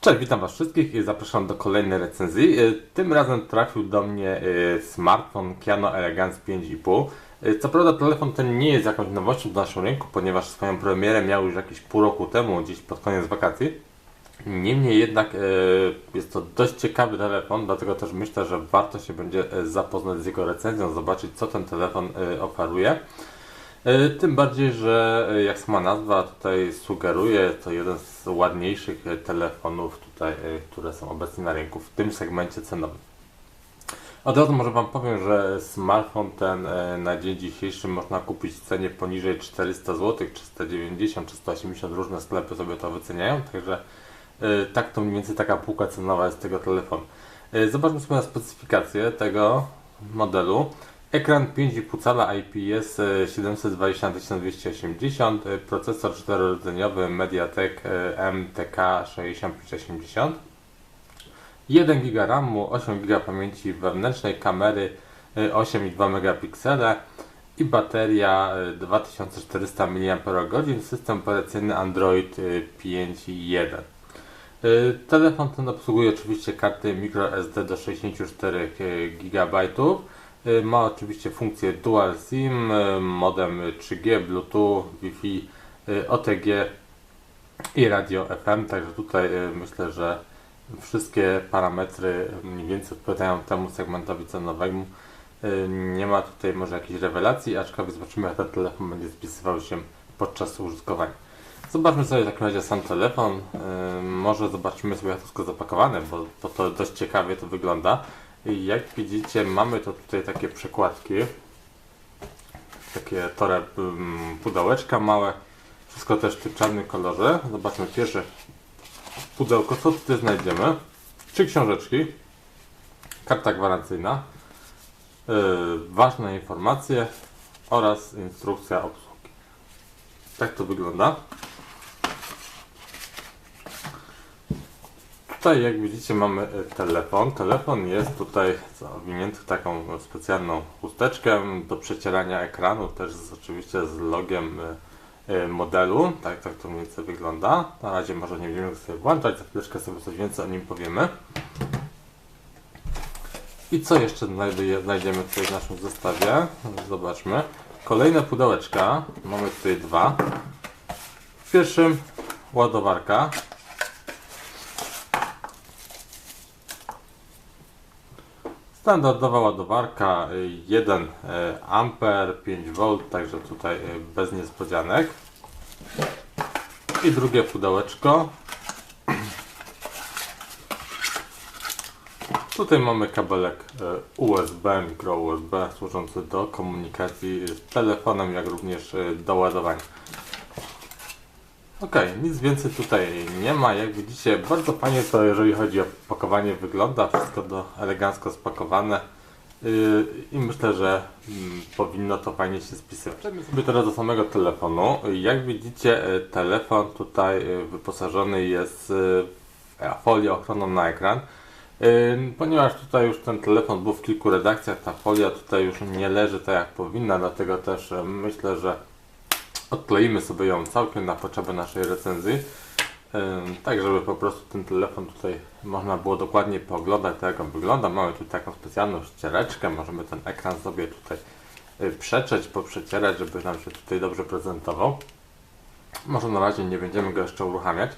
Cześć, witam Was wszystkich i zapraszam do kolejnej recenzji. Y, Tym razem trafił do mnie y, smartfon Kiano Elegance 5,5. Y, Co prawda telefon ten nie jest jakąś nowością w naszym rynku, ponieważ swoją premierę miał już jakieś pół roku temu, gdzieś pod koniec wakacji. Niemniej jednak jest to dość ciekawy telefon, dlatego też myślę, że warto się będzie zapoznać z jego recenzją, zobaczyć co ten telefon oferuje. E, Tym bardziej, że e, jak sama nazwa tutaj sugeruje, to jeden z ładniejszych e, telefonów tutaj, które są obecnie na rynku w tym segmencie cenowym. Od razu może Wam powiem, że smartfon ten na dzień dzisiejszy można kupić w cenie poniżej 400 zł, 390, 380, różne sklepy sobie to wyceniają, także tak to mniej więcej taka półka cenowa jest tego telefonu. Zobaczmy sobie na specyfikację tego modelu. Ekran 5,5 cala IPS e, 720 e, procesor 4-rdzeniowy MediaTek e, MTK 6580, 1 GB RAMu, 8 GB pamięci wewnętrznej, kamery e, 8,2 megapiksele i bateria e, 2400 mAh, system operacyjny Android e, 5.1. E, Telefon ten obsługuje oczywiście karty microSD do 64 GB. E, Ma oczywiście funkcję Dual SIM, e, modem 3G, Bluetooth, Wi-Fi, e, OTG i radio FM, także tutaj myślę, że wszystkie parametry mniej więcej odpowiadają temu segmentowi cenowemu. Nie ma tutaj może jakiejś rewelacji, aczkolwiek zobaczymy jak ten telefon będzie spisywał się podczas użytkowania. Zobaczmy sobie w takim razie sam telefon. Może zobaczymy sobie jak to wszystko zapakowane, bo, bo to dość ciekawie to wygląda. I jak widzicie mamy to tutaj takie przekładki. Takie tore ym, pudełeczka małe. Wszystko też w tym czarnym kolorze. Zobaczmy pierwsze pudełko. Co tutaj znajdziemy? Trzy książeczki. Karta gwarancyjna. Yy, ważne informacje oraz instrukcja obsługi. Tak to wygląda. Tutaj jak widzicie mamy e, telefon. Telefon jest tutaj zawinięty w taką specjalną chusteczkę do przecierania ekranu, też z, oczywiście z logiem e, e, modelu. Tak, tak to mniej więcej wygląda. Na razie może nie będziemy sobie włączać, za chwileczkę sobie coś więcej o nim powiemy. I co jeszcze znajdziemy tutaj w naszym zestawie? Zobaczmy. Kolejne pudełeczka. Mamy tutaj dwa. W pierwszym ładowarka. Standardowa ładowarka 1 amper 5 V, także tutaj e, bez niespodzianek. I drugie pudełeczko. Tutaj mamy kabelek USB, mikro USB służący do komunikacji z telefonem, jak również e, do ładowania. Ok, nic więcej tutaj nie ma. Jak widzicie, bardzo fajnie to, jeżeli chodzi o pakowanie, wygląda. Wszystko do elegancko spakowane. Yy, I myślę, że mm, powinno to fajnie się spisywać. Przejdźmy teraz do samego telefonu. Jak widzicie, y, telefon tutaj y, wyposażony jest y, w folię ochronną na ekran. Ponieważ tutaj już ten telefon był w kilku redakcjach, ta folia tutaj już nie leży tak jak powinna, dlatego też myślę, że odkleimy sobie ją całkiem na potrzeby naszej recenzji. Tak, żeby po prostu ten telefon tutaj można było dokładnie pooglądać, tak jak on wygląda. Mamy tu taką specjalną ściereczkę, możemy ten ekran sobie tutaj y, przetrzeć, poprzecierać, żeby nam się tutaj dobrze prezentował. Może na razie nie będziemy go jeszcze uruchamiać.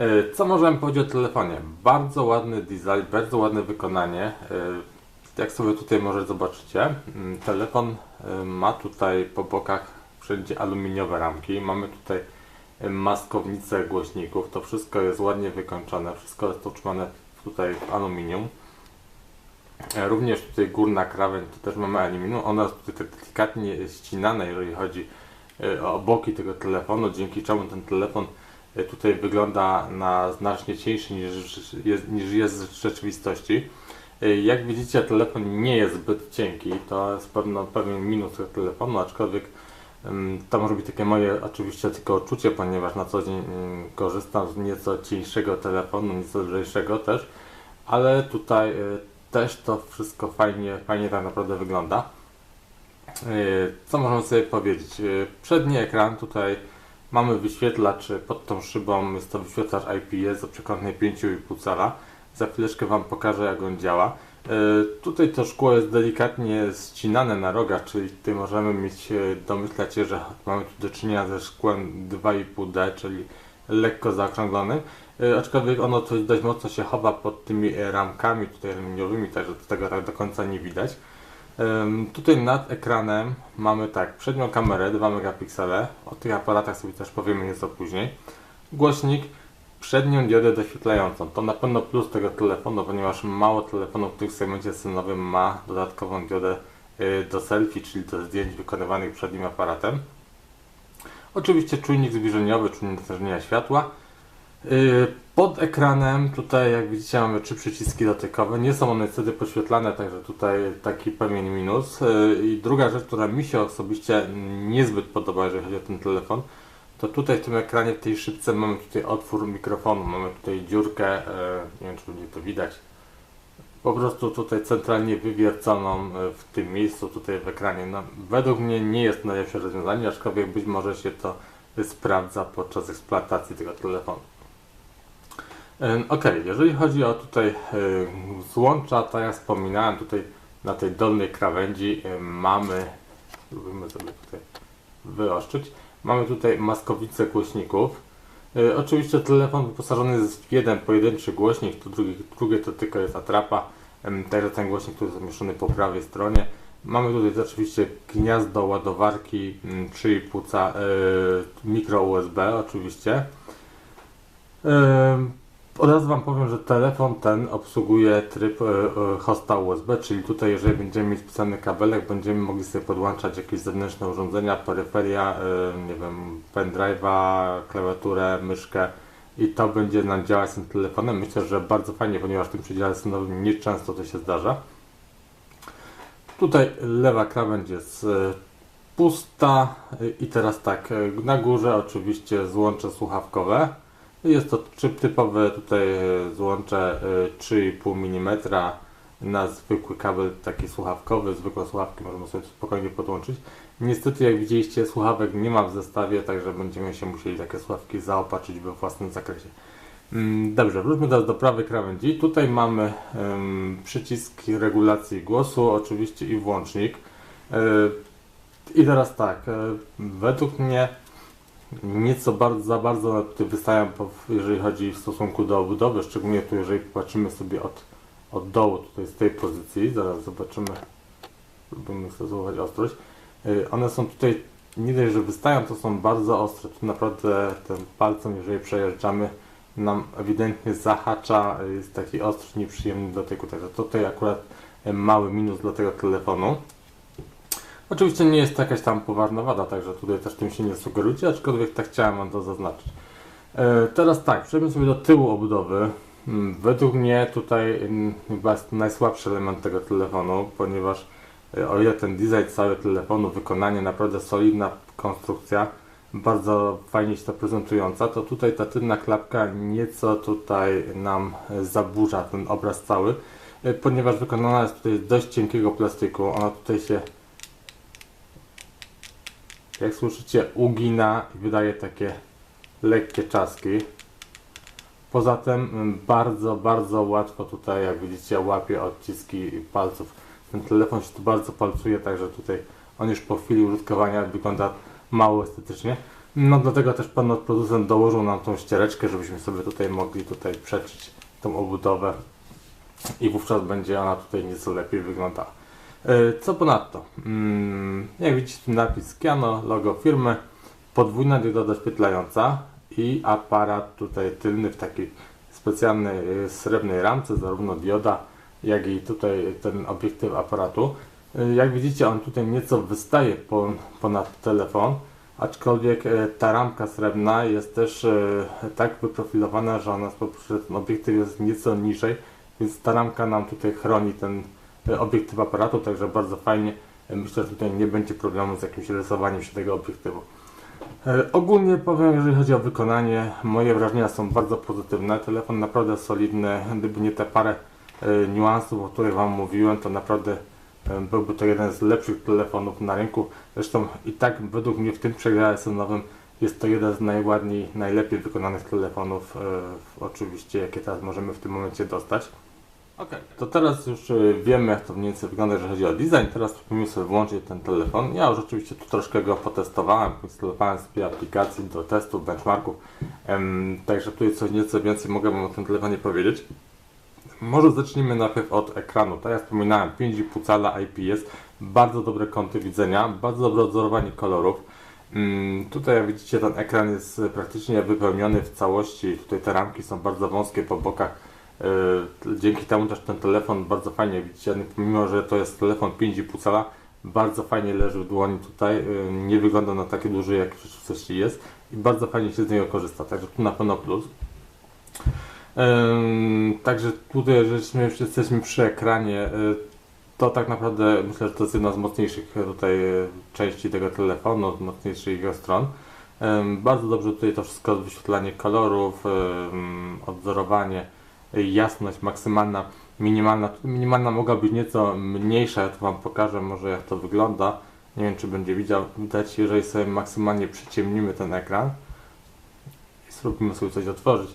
Y, Co możemy powiedzieć o telefonie? Bardzo ładny design, bardzo ładne wykonanie. Y, Jak sobie tutaj może zobaczycie, mm, telefon ma tutaj po bokach wszędzie aluminiowe ramki. Mamy tutaj y, maskownicę głośników. To wszystko jest ładnie wykończone. Wszystko jest utrzymane tutaj w aluminium. E, Również tutaj górna krawędź to też mamy aluminium. Ona jest tutaj tak delikatnie ścinana, jeżeli chodzi y, o boki tego telefonu, dzięki czemu ten telefon tutaj wygląda na znacznie cieńszy niż jest, niż jest w rzeczywistości. Jak widzicie, telefon nie jest zbyt cienki. To jest pewno, pewien minus tego telefonu, aczkolwiek to może być takie moje oczywiście tylko odczucie, ponieważ na co dzień korzystam z nieco cieńszego telefonu, nieco lżejszego też, ale tutaj y, też to wszystko fajnie, fajnie tak naprawdę wygląda. Y, Co możemy sobie powiedzieć? Y, Przedni ekran tutaj Mamy wyświetlacz pod tą szybą, jest to wyświetlacz IPS o przekątnej 5,5 cala. Za chwileczkę Wam pokażę jak on działa. Y, Tutaj to szkło jest delikatnie ścinane na rogach, czyli tutaj możemy mieć, y, domyślać się, że mamy tu do czynienia ze szkłem 2,5D, czyli lekko zaokrąglonym. Y, Aczkolwiek ono coś dość mocno się chowa pod tymi e, ramkami tutaj aluminiowymi, także tego tak do końca nie widać. Tutaj nad ekranem mamy tak, przednią kamerę 2 megapiksele, o tych aparatach sobie też powiemy nieco później. Głośnik, przednią diodę doświetlającą. To na pewno plus tego telefonu, ponieważ mało telefonów w tym segmencie cenowym ma dodatkową diodę y, do selfie, czyli do zdjęć wykonywanych przed nim aparatem. Oczywiście czujnik zbliżeniowy, czujnik natężenia światła. Yy, Pod ekranem tutaj jak widzicie mamy trzy przyciski dotykowe. Nie są one niestety podświetlane, także tutaj taki pewien minus. Yy, I druga rzecz, która mi się osobiście niezbyt podoba, jeżeli chodzi o ten telefon, to tutaj w tym ekranie, w tej szybce mamy tutaj otwór mikrofonu, mamy tutaj dziurkę, yy, nie wiem czy będzie to widać, po prostu tutaj centralnie wywierconą yy, w tym miejscu, tutaj w ekranie. No, według mnie nie jest najlepsze rozwiązanie, aczkolwiek być może się to sprawdza podczas eksploatacji tego telefonu. Ym, Ok, jeżeli chodzi o tutaj złącza, tak jak wspominałem, tutaj na tej dolnej krawędzi mamy, spróbujmy sobie tutaj wyostrzyć, mamy tutaj maskowicę głośników. Y, Oczywiście telefon wyposażony jest w jeden pojedynczy głośnik, tu drugi, drugie to tylko jest atrapa, także ten głośnik tu jest zamieszczony po prawej stronie. Mamy tutaj oczywiście gniazdo ładowarki mm, 3,5 ca, y, mikro USB oczywiście. Od razu Wam powiem, że telefon ten obsługuje tryb e, e, hosta USB, czyli tutaj jeżeli będziemy mieć specjalny kabelek, będziemy mogli sobie podłączać jakieś zewnętrzne urządzenia, peryferia, e, nie wiem, pendrive'a, klawiaturę, myszkę i to będzie nam działać z tym telefonem. Myślę, że bardzo fajnie, ponieważ w tym przedziale cenowym nieczęsto to się zdarza. Tutaj lewa krawędź jest pusta i teraz tak, na górze oczywiście złącze słuchawkowe. Jest to tryb typowe tutaj e, złącze e, 3,5 mm na zwykły kabel taki słuchawkowy, zwykłe słuchawki możemy sobie spokojnie podłączyć. Niestety jak widzieliście słuchawek nie ma w zestawie, także będziemy się musieli takie słuchawki zaopatrzyć we własnym zakresie. Mm, Dobrze, wróćmy teraz do prawej krawędzi. Tutaj mamy przycisk regulacji głosu, oczywiście i włącznik. E, I teraz tak, e, według mnie nieco bardzo, za bardzo one tutaj wystają, jeżeli chodzi w stosunku do obudowy, szczególnie tu, jeżeli patrzymy sobie od, od dołu, tutaj z tej pozycji, zaraz zobaczymy, spróbujmy stosować ostrość. Y, One są tutaj, nie dość, że wystają, to są bardzo ostre, tu naprawdę tym palcem, jeżeli przejeżdżamy, nam ewidentnie zahacza, y, jest taki ostry, nieprzyjemny dotyku, także tutaj akurat y, mały minus dla tego telefonu. Oczywiście nie jest to jakaś tam poważna wada, także tutaj też tym się nie sugerujcie, aczkolwiek tak chciałem Wam to zaznaczyć. E, teraz tak, przejdźmy sobie do tyłu obudowy. Mm, Według mnie tutaj mm, chyba jest najsłabszy element tego telefonu, ponieważ e, o ile ten design całego telefonu, wykonanie naprawdę solidna konstrukcja, bardzo fajnie się to prezentująca, to tutaj ta tylna klapka nieco tutaj nam zaburza ten obraz cały, e, ponieważ wykonana jest tutaj z dość cienkiego plastiku, ona tutaj się jak słyszycie, ugina i wydaje takie lekkie czaski. Poza tym mm, bardzo, bardzo łatwo tutaj, jak widzicie, łapie odciski palców. Ten telefon się tu bardzo palcuje, także tutaj on już po chwili użytkowania wygląda mało estetycznie. No dlatego też pan producent dołożył nam tą ściereczkę, żebyśmy sobie tutaj mogli tutaj przeczyć tą obudowę i wówczas będzie ona tutaj nieco lepiej wyglądała. E, Co ponadto? Mm, Jak widzicie napis Kiano, logo firmy, podwójna dioda doświetlająca i aparat tutaj tylny w takiej specjalnej e, srebrnej ramce, zarówno dioda, jak i tutaj ten obiektyw aparatu. E, Jak widzicie on tutaj nieco wystaje po, ponad telefon, aczkolwiek ta ramka srebrna jest też tak wyprofilowana, że ona że ten obiektyw jest nieco niżej, więc ta ramka nam tutaj chroni ten obiektyw aparatu, także bardzo fajnie. E, Myślę, że tutaj nie będzie problemu z jakimś rysowaniem się tego obiektywu. E, Ogólnie powiem, jeżeli chodzi o wykonanie, moje wrażenia są bardzo pozytywne. Telefon naprawdę solidny. Gdyby nie te parę e, niuansów, o których Wam mówiłem, to naprawdę e, byłby to jeden z lepszych telefonów na rynku. Zresztą i tak według mnie w tym przedziale cenowym Jest to jeden z najładniej, najlepiej wykonanych telefonów, e, oczywiście, jakie teraz możemy w tym momencie dostać. Ok, to teraz już e, wiemy, jak to mniej więcej wygląda, jeżeli chodzi o design. Teraz spróbujemy sobie włączyć ten telefon. Ja już oczywiście tu troszkę go potestowałem, instalowałem sobie aplikacji do testów, benchmarków. Także tutaj coś nieco więcej mogę Wam o tym telefonie powiedzieć. Może zacznijmy najpierw od ekranu. Tak jak wspominałem, 5,5 cala IPS, bardzo dobre kąty widzenia, bardzo dobre odzorowanie kolorów. Mm, Tutaj jak widzicie ten ekran jest praktycznie wypełniony w całości. Tutaj te ramki są bardzo wąskie po bokach. E, Dzięki temu też ten telefon bardzo fajnie widzicie, pomimo że to jest telefon 5,5 cala, bardzo fajnie leży w dłoni tutaj. e, Nie wygląda na taki duży jak w rzeczywistości jest i bardzo fajnie się z niego korzysta. Także tu na pewno plus. Ym, Także tutaj, jeżeli już jesteśmy przy ekranie, to tak naprawdę myślę, że to jest jedna z mocniejszych tutaj części tego telefonu, od mocniejszych jego stron. Bardzo dobrze tutaj to wszystko, wyświetlanie kolorów, odzorowanie, jasność maksymalna, minimalna. Minimalna mogła być nieco mniejsza, ja tu Wam pokażę może jak to wygląda. Nie wiem czy będzie widział, widać, jeżeli sobie maksymalnie przyciemnimy ten ekran i spróbujemy sobie coś otworzyć.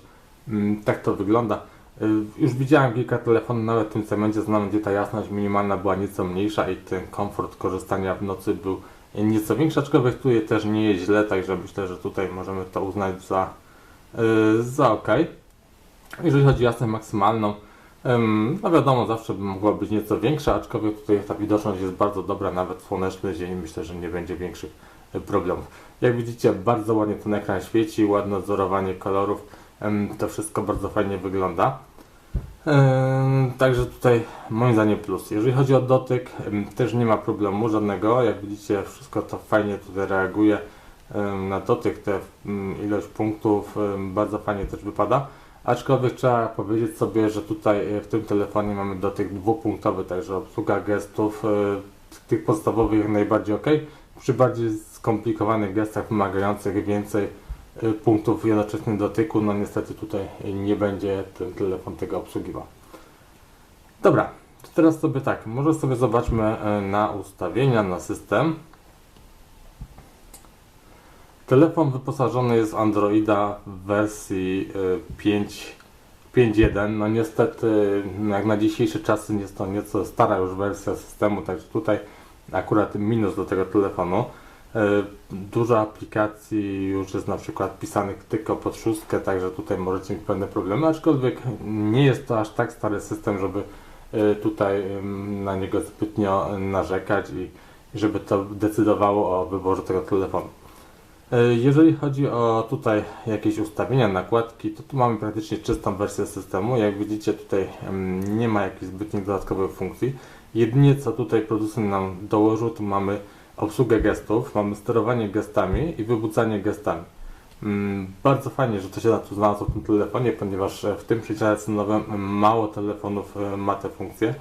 Mm, Tak to wygląda. Y, Już widziałem kilka telefonów, nawet w tym segmencie znam, gdzie ta jasność minimalna była nieco mniejsza i ten komfort korzystania w nocy był nieco większy, aczkolwiek tutaj też nie jest źle, także myślę, że tutaj możemy to uznać za, y, za ok. Jeżeli chodzi o jasność maksymalną, ym, no wiadomo, zawsze by mogła być nieco większa, aczkolwiek tutaj ta widoczność jest bardzo dobra, nawet w słoneczny dzień myślę, że nie będzie większych y, problemów. Jak widzicie, bardzo ładnie ten ekran świeci, ładne odzorowanie kolorów. To wszystko bardzo fajnie wygląda. Także tutaj moim zdaniem plus. Jeżeli chodzi o dotyk, też nie ma problemu żadnego. Jak widzicie, wszystko to fajnie tutaj reaguje na dotyk. Te mm, ilość punktów bardzo fajnie też wypada. Aczkolwiek trzeba powiedzieć sobie, że tutaj e, w tym telefonie mamy dotyk dwupunktowy, także obsługa gestów e, tych podstawowych jak najbardziej ok. Przy bardziej skomplikowanych gestach wymagających więcej y, punktów jednoczesnym dotyku, no niestety tutaj nie będzie ten telefon tego obsługiwał. Dobra, teraz sobie tak, może sobie zobaczmy na ustawienia, na system. Telefon wyposażony jest w Androida w wersji y, 5 5.1. No niestety, jak na dzisiejsze czasy jest to nieco stara już wersja systemu, także tutaj akurat minus do tego telefonu. E, Dużo aplikacji już jest na przykład pisanych tylko pod szóstkę, także tutaj możecie mieć pewne problemy, aczkolwiek nie jest to aż tak stary system, żeby e, tutaj na niego zbytnio narzekać i żeby to decydowało o wyborze tego telefonu. E, Jeżeli chodzi o tutaj jakieś ustawienia, nakładki, to tu mamy praktycznie czystą wersję systemu. Jak widzicie tutaj nie ma jakichś zbytnich dodatkowych funkcji. Jedynie co tutaj producent nam dołożył, to mamy obsługę gestów, mamy sterowanie gestami i wybudzanie gestami. Mm, Bardzo fajnie, że to się na tu znalazło w tym telefonie, ponieważ e, w tym przedziale cenowym mało telefonów e, ma te funkcje.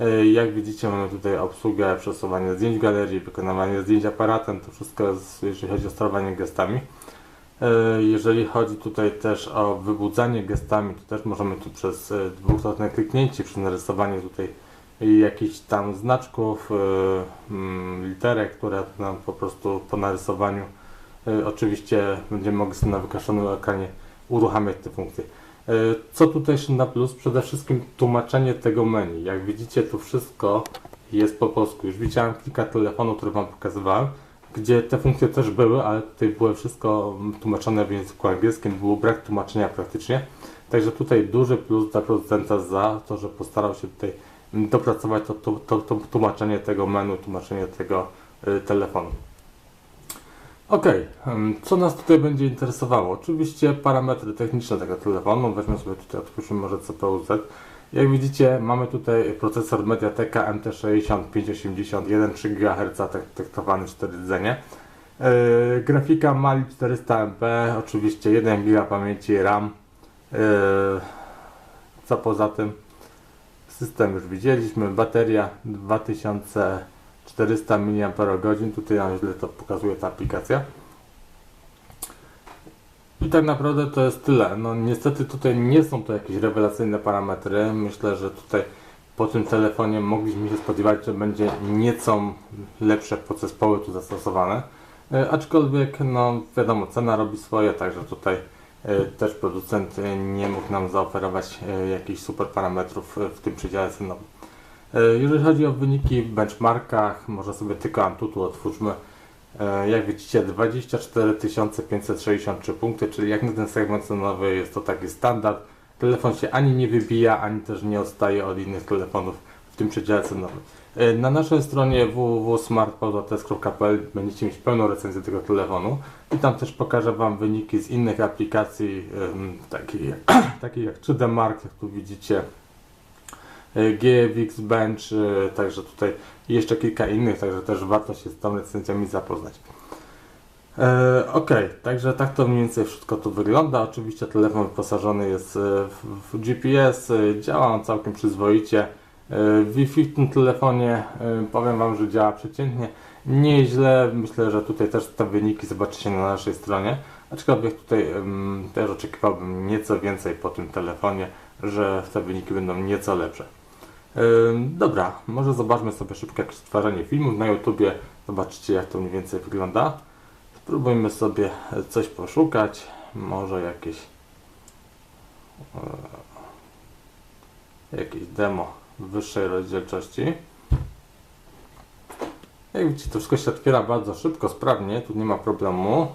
E, Jak widzicie mamy tutaj obsługę przesuwania zdjęć galerii, wykonywanie zdjęć aparatem, to wszystko jest, jeżeli chodzi o sterowanie gestami. E, Jeżeli chodzi tutaj też o wybudzanie gestami, to też możemy tu przez e, dwukrotne kliknięcie, przez narysowanie tutaj jakichś tam znaczków, mm, literek, które nam po prostu po narysowaniu oczywiście będziemy mogli sobie na wykreszonym ekranie uruchamiać te funkcje. E, Co tutaj jeszcze na plus? Przede wszystkim tłumaczenie tego menu. Jak widzicie, tu wszystko jest po polsku. Już widziałem kilka telefonów, które Wam pokazywałem, gdzie te funkcje też były, ale tutaj było wszystko tłumaczone w języku angielskim, był brak tłumaczenia praktycznie. Także tutaj duży plus dla producenta za to, że postarał się tutaj dopracować to, to, to, to tłumaczenie tego menu, tłumaczenie tego y, telefonu. Ok, co nas tutaj będzie interesowało? Oczywiście parametry techniczne tego telefonu. Weźmy sobie tutaj, otwórzmy może CPU-Z. Jak widzicie, mamy tutaj procesor Mediateka MT60 580 3 GHz taktowany 4 rdzenie. Yy, grafika Mali 400 MP, oczywiście 1 GB pamięci RAM. Yy, co poza tym? System już widzieliśmy, bateria 2400 mAh, tutaj nam źle to pokazuje ta aplikacja. I tak naprawdę to jest tyle. No niestety tutaj nie są to jakieś rewelacyjne parametry. Myślę, że tutaj po tym telefonie mogliśmy się spodziewać, że będzie nieco lepsze podzespoły tu zastosowane. E, Aczkolwiek, no wiadomo, cena robi swoje, także tutaj e, też producent e, nie mógł nam zaoferować jakichś super parametrów w tym przedziale cenowym. E, Jeżeli chodzi o wyniki w benchmarkach, może sobie tylko Antutu otwórzmy. E, Jak widzicie 24 563 punkty, czyli jak na ten segment cenowy jest to taki standard. Telefon się ani nie wybija, ani też nie odstaje od innych telefonów w tym przedziale cenowym. E, Na naszej stronie www.smartphotoTest.pl będziecie mieć pełną recenzję tego telefonu i tam też pokażę Wam wyniki z innych aplikacji, takich, jak- takich jak 3D Mark, jak tu widzicie, GFX Bench, także tutaj jeszcze kilka innych, także też warto się z tą recenzjami zapoznać. E, ok, także tak to mniej więcej wszystko tu wygląda. Oczywiście telefon wyposażony jest e, w, GPS, e, działa on całkiem przyzwoicie. Wi-Fi w tym telefonie powiem Wam, że działa przeciętnie. Nieźle, myślę, że tutaj też te wyniki zobaczycie na naszej stronie. Aczkolwiek tutaj em, też oczekiwałbym nieco więcej po tym telefonie, że te wyniki będą nieco lepsze. Dobra, może zobaczmy sobie szybko jakieś stwarzanie filmów na YouTubie. Zobaczycie jak to mniej więcej wygląda. Spróbujmy sobie coś poszukać. Może jakieś e, jakieś demo wyższej rozdzielczości. Jak widzicie, to wszystko się otwiera bardzo szybko, sprawnie, tu nie ma problemu.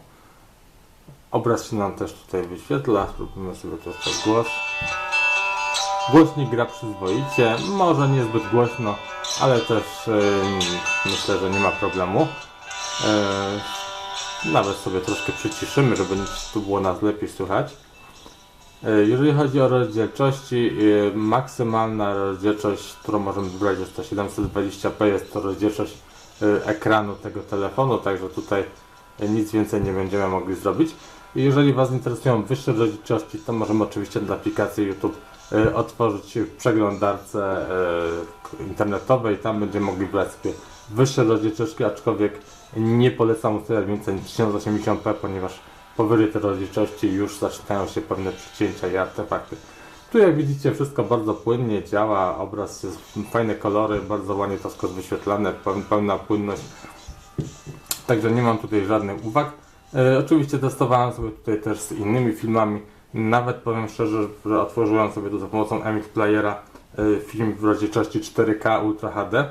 Obraz się nam też tutaj wyświetla. Spróbujmy sobie troszkę głos. Głośnik gra przyzwoicie, może niezbyt głośno, ale też e, myślę, że nie ma problemu. E, nawet sobie troszkę przyciszymy, żeby tu było nas lepiej słychać. E, jeżeli chodzi o rozdzielczości, e, maksymalna rozdzielczość, którą możemy wybrać jest to 720p, jest to rozdzielczość e, ekranu tego telefonu, także tutaj nic więcej nie będziemy mogli zrobić. I jeżeli Was interesują wyższe rozdzielczości, to możemy oczywiście dla aplikacji YouTube otworzyć w przeglądarce e, internetowej. Tam będziemy mogli brać sobie wyższe rozdzielczości, aczkolwiek nie polecam ustawiać więcej niż 1080p, ponieważ powyżej tej rozdzielczości już zaczynają się pewne przycięcia i artefakty. Tu jak widzicie wszystko bardzo płynnie działa, obraz jest fajne kolory, bardzo ładnie to wszystko wyświetlane, peł- pełna płynność. Także nie mam tutaj żadnych uwag. E, oczywiście testowałem sobie tutaj też z innymi filmami. Nawet powiem szczerze, że otworzyłem sobie tu za pomocą MX Playera e, film w rozdzielczości 4K Ultra HD.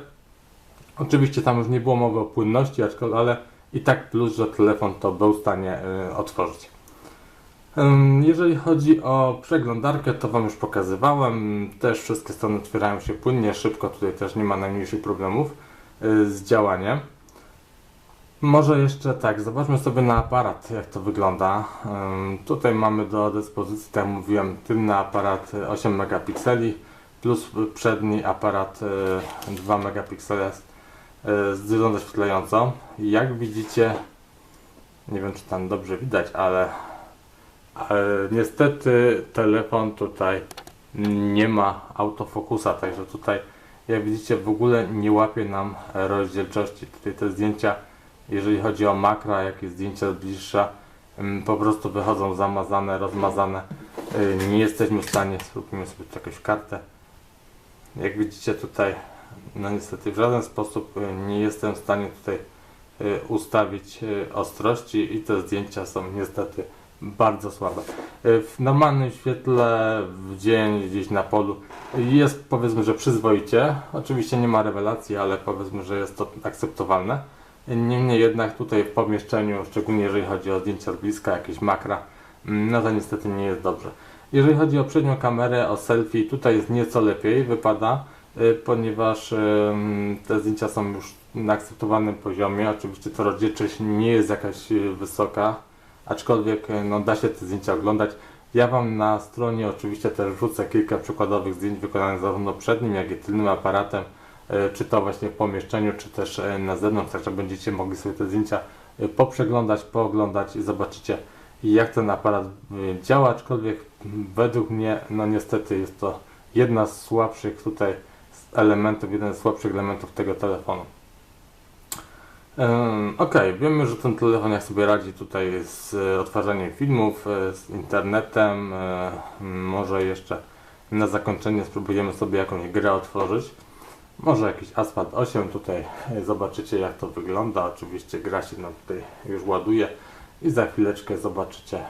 Oczywiście tam już nie było mowy o płynności, aczkolwiek, ale i tak plus, że telefon to był w stanie e, otworzyć. Jeżeli chodzi o przeglądarkę, to Wam już pokazywałem. Też wszystkie strony otwierają się płynnie, szybko. Tutaj też nie ma najmniejszych problemów y, z działaniem. Może jeszcze tak, zobaczmy sobie na aparat, jak to wygląda. Tutaj mamy do dyspozycji, tak jak mówiłem, tylny aparat y, 8 megapikseli plus przedni aparat y, 2 megapiksele z y, z dyżą zaświetlającą. Jak widzicie, nie wiem czy tam dobrze widać, ale ale niestety telefon tutaj nie ma autofokusa, także tutaj jak widzicie w ogóle nie łapie nam rozdzielczości. Tutaj te zdjęcia, jeżeli chodzi o makra, jakie zdjęcia z bliższa, ym, po prostu wychodzą zamazane, rozmazane. Y, Nie jesteśmy w stanie, spróbujmy sobie jakąś kartę. Jak widzicie tutaj, no niestety w żaden sposób y, nie jestem w stanie tutaj y, ustawić ostrości i te zdjęcia są niestety bardzo słabe. W normalnym świetle, w dzień, gdzieś na polu jest powiedzmy, że przyzwoicie. Oczywiście nie ma rewelacji, ale powiedzmy, że jest to akceptowalne. Niemniej jednak tutaj w pomieszczeniu, szczególnie jeżeli chodzi o zdjęcia z bliska, jakieś makra, mm, no to niestety nie jest dobrze. Jeżeli chodzi o przednią kamerę, o selfie, tutaj jest nieco lepiej, wypada, y, ponieważ ym, te zdjęcia są już na akceptowalnym poziomie. Oczywiście to rozdzielczość nie jest jakaś y, wysoka, aczkolwiek y, no, da się te zdjęcia oglądać. Ja Wam na stronie oczywiście też wrzucę kilka przykładowych zdjęć wykonanych zarówno przednim, jak i tylnym aparatem, y, czy to właśnie w pomieszczeniu, czy też y, na zewnątrz, także będziecie mogli sobie te zdjęcia y, poprzeglądać, pooglądać i zobaczycie jak ten aparat działa, aczkolwiek według mnie, no niestety jest to jedna z słabszych tutaj elementów, jeden z słabszych elementów tego telefonu. Ok, wiemy, że ten telefon jak sobie radzi tutaj z e, odtwarzaniem filmów, e, z internetem. e, Może jeszcze na zakończenie spróbujemy sobie jakąś grę otworzyć. Może jakiś Asphalt 8 tutaj e, zobaczycie jak to wygląda. Oczywiście gra się nam tutaj już ładuje i za chwileczkę zobaczycie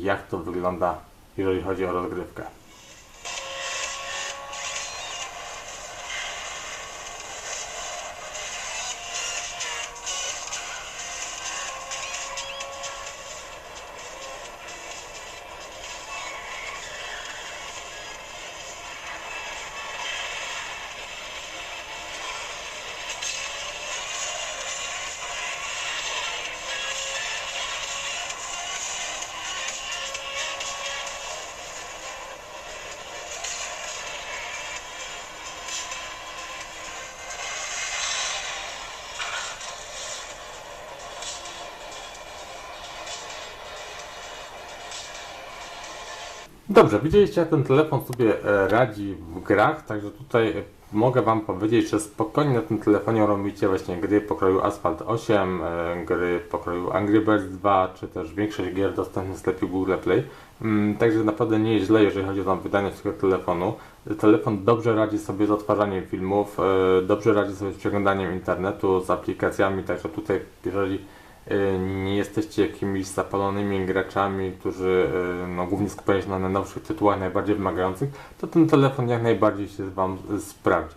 jak to wygląda jeżeli chodzi o rozgrywkę. Dobrze, widzieliście jak ten telefon sobie e, radzi w grach, także tutaj e, mogę Wam powiedzieć, że spokojnie na tym telefonie robicie właśnie gry pokroju Asphalt 8, e, gry pokroju Angry Birds 2, czy też większość gier dostępnych w sklepie Google Play. Mm, Także naprawdę nie jest źle, jeżeli chodzi o tam wydajność tego telefonu. Telefon dobrze radzi sobie z odtwarzaniem filmów, dobrze radzi sobie z przeglądaniem internetu, z aplikacjami, także tutaj jeżeli nie jesteście jakimiś zapalonymi graczami, którzy e, no, głównie skupiają się na najnowszych tytułach, najbardziej wymagających, to ten telefon jak najbardziej się Wam e, sprawdzi.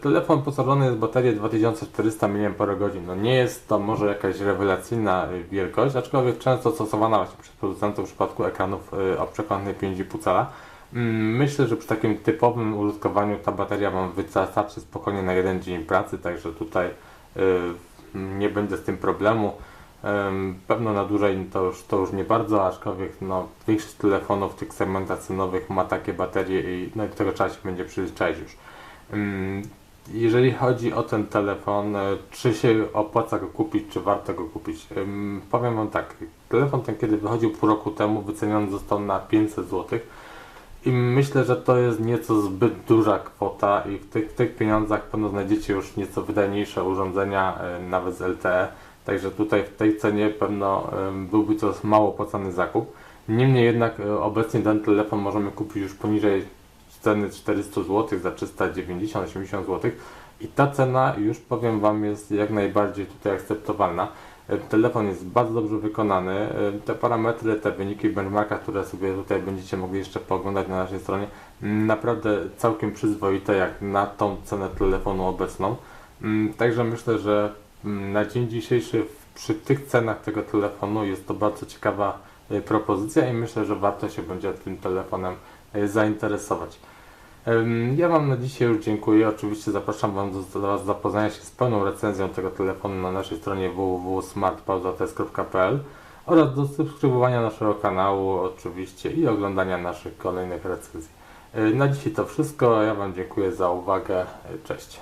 Telefon posażony jest baterię 2400 mAh. No nie jest to może jakaś rewelacyjna wielkość, aczkolwiek często stosowana właśnie przez producentów w przypadku ekranów o przekątnej 5,5 cala. Mm, Myślę, że przy takim typowym użytkowaniu ta bateria Wam wystarczy spokojnie na jeden dzień pracy, także tutaj nie będzie z tym problemu. Em, Pewno na dłużej to już, to już nie bardzo, aczkolwiek no, większość telefonów tych segmentach cenowych ma takie baterie i no, do tego trzeba się będzie przyzwyczaić już. Jeżeli chodzi o ten telefon, e, czy się opłaca go kupić, czy warto go kupić? Powiem Wam tak, telefon ten kiedy wychodził pół roku temu wyceniony został na 500 zł i myślę, że to jest nieco zbyt duża kwota i w tych, w tych pieniądzach pewno znajdziecie już nieco wydajniejsze urządzenia, e, nawet z LTE, także tutaj w tej cenie pewno byłby to mało opłacany zakup. Niemniej jednak e, obecnie ten telefon możemy kupić już poniżej ceny 400 zł za 390-80 zł i ta cena już powiem Wam jest jak najbardziej tutaj akceptowalna. E, Telefon jest bardzo dobrze wykonany. E, Te parametry, te wyniki benchmarka, które sobie tutaj będziecie mogli jeszcze pooglądać na naszej stronie, m, naprawdę całkiem przyzwoite jak na tą cenę telefonu obecną. Mm, Także myślę, że mm, na dzień dzisiejszy przy tych cenach tego telefonu jest to bardzo ciekawa e, propozycja i myślę, że warto się będzie tym telefonem zainteresować. Ja Wam na dzisiaj już dziękuję. Oczywiście zapraszam Wam do, do zapoznania się z pełną recenzją tego telefonu na naszej stronie www.smartpauzates.pl oraz do subskrybowania naszego kanału oczywiście i oglądania naszych kolejnych recenzji. Na dzisiaj to wszystko. Ja Wam dziękuję za uwagę. Cześć.